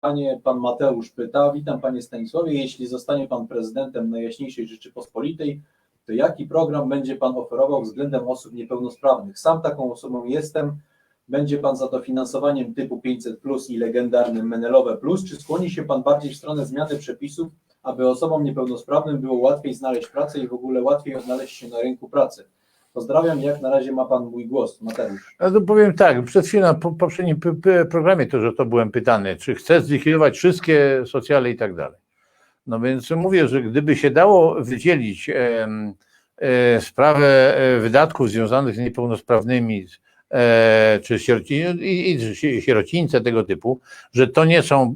Panie, pan Mateusz pyta, witam panie Stanisławie, jeśli zostanie pan prezydentem Najjaśniejszej Rzeczypospolitej, to jaki program będzie pan oferował względem osób niepełnosprawnych? Sam taką osobą jestem. Będzie pan za dofinansowaniem typu 500 plus i legendarnym Menelowe plus, czy skłoni się pan bardziej w stronę zmiany przepisów, aby osobom niepełnosprawnym było łatwiej znaleźć pracę i w ogóle łatwiej odnaleźć się na rynku pracy? Pozdrawiam, jak na razie ma pan mój głos, Mateusz. No to powiem tak, przed chwilą po- poprzednim programie też o to byłem pytany, czy chcę zlikwidować wszystkie socjale i tak dalej. No więc mówię, że gdyby się dało wydzielić em, e, sprawę e, wydatków związanych z niepełnosprawnymi, e, czy i, i si- sierocińce tego typu, że to nie są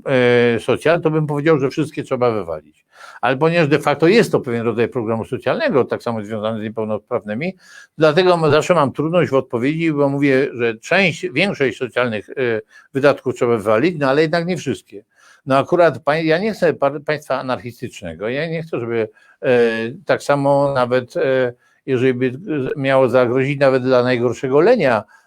e, socjale, to bym powiedział, że wszystkie trzeba wywalić. Ale ponieważ de facto jest to pewien rodzaj programu socjalnego, tak samo związany z niepełnosprawnymi, Dlatego zawsze mam trudność w odpowiedzi, bo mówię, że część, większość socjalnych y, wydatków trzeba wywalić, no ale jednak nie wszystkie. No akurat ja nie chcę pa- państwa anarchistycznego, ja nie chcę, żeby e, tak samo nawet, e, jeżeli by miało zagrozić nawet dla najgorszego lenia e, e,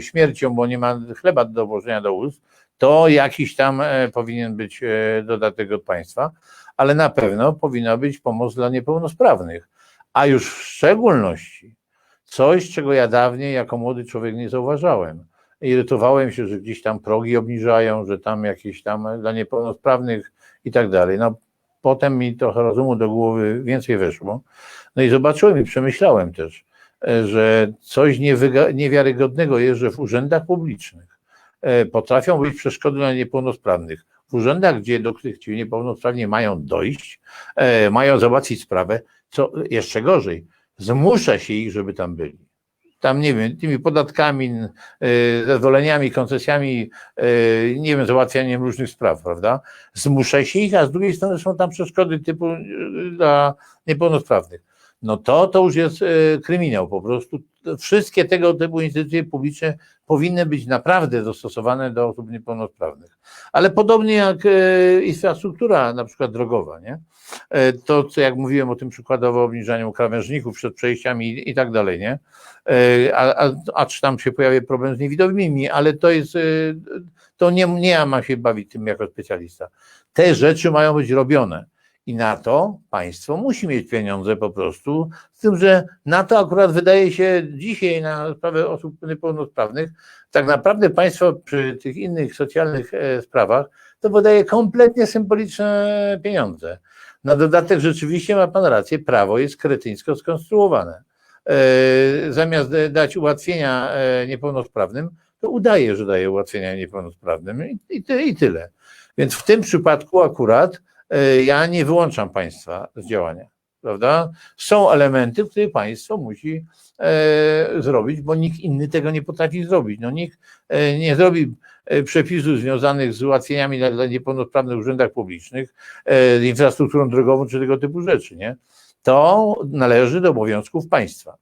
śmiercią, bo nie ma chleba do włożenia do ust, to jakiś tam e, powinien być e, dodatek od państwa, ale na pewno powinna być pomoc dla niepełnosprawnych a już w szczególności coś, czego ja dawniej jako młody człowiek nie zauważałem. Irytowałem się, że gdzieś tam progi obniżają, że tam jakieś tam dla niepełnosprawnych i tak dalej. No, potem mi trochę rozumu do głowy więcej weszło. No i zobaczyłem i przemyślałem też, e, że coś niewiarygodnego jest, że w urzędach publicznych e, potrafią być przeszkody dla niepełnosprawnych. W urzędach, gdzie do których ci niepełnosprawni mają dojść, e, mają załatwić sprawę, co jeszcze gorzej, zmusza się ich, żeby tam byli. Tam, nie wiem, tymi podatkami, zezwoleniami, koncesjami, nie wiem, załatwianiem różnych spraw, prawda? Zmusza się ich, a z drugiej strony są tam przeszkody typu dla niepełnosprawnych. No to, to już jest y, kryminał po prostu. Wszystkie tego typu instytucje publiczne powinny być naprawdę dostosowane do osób niepełnosprawnych. Ale podobnie jak y, infrastruktura, na przykład drogowa, nie? E, to, co jak mówiłem o tym przykładowo obniżaniu krawężników przed przejściami i, i tak dalej, nie? E, A, a, a czy tam się pojawia problem z niewidomymi, ale to jest, e, to nie, nie ja mam się bawić tym jako specjalista. Te rzeczy mają być robione i na to państwo musi mieć pieniądze po prostu, z tym, że na to akurat wydaje się dzisiaj na sprawę osób niepełnosprawnych, tak naprawdę państwo przy tych innych socjalnych e, sprawach to wydaje kompletnie symboliczne pieniądze. Na dodatek rzeczywiście ma Pan rację, prawo jest kretyńsko skonstruowane. E, Zamiast da- dać ułatwienia e, niepełnosprawnym, to udaje, że daje ułatwienia niepełnosprawnym i, i, ty, i tyle. Więc w tym przypadku akurat ja nie wyłączam państwa z działania, prawda? Są elementy, które państwo musi e, zrobić, bo nikt inny tego nie potrafi zrobić. No nikt e, nie zrobi e, przepisów związanych z ułatwieniami dla, dla niepełnosprawnych urzędach publicznych, e, infrastrukturą drogową czy tego typu rzeczy, nie? To należy do obowiązków państwa.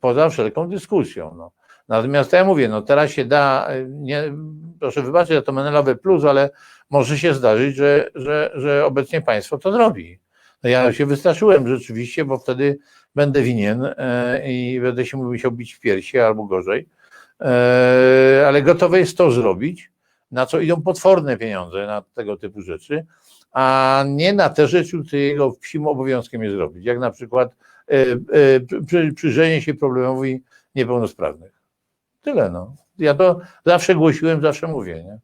Poza wszelką dyskusją. No. Natomiast ja mówię, no teraz się da, e, nie, proszę wybaczyć za to Menelowe plus, ale może się zdarzyć, że, że, że obecnie państwo to zrobi. No ja się wystraszyłem rzeczywiście, bo wtedy będę winien e, i będę się musiał bić w piersi albo gorzej. E, ale gotowe jest to zrobić, na co idą potworne pieniądze na tego typu rzeczy, a nie na te rzeczy, które jego psim obowiązkiem jest zrobić, jak na przykład e, przy- przy, przyjrzenie się problemowi niepełnosprawnych. Tyle no. Ja to zawsze głosiłem, zawsze mówię, nie?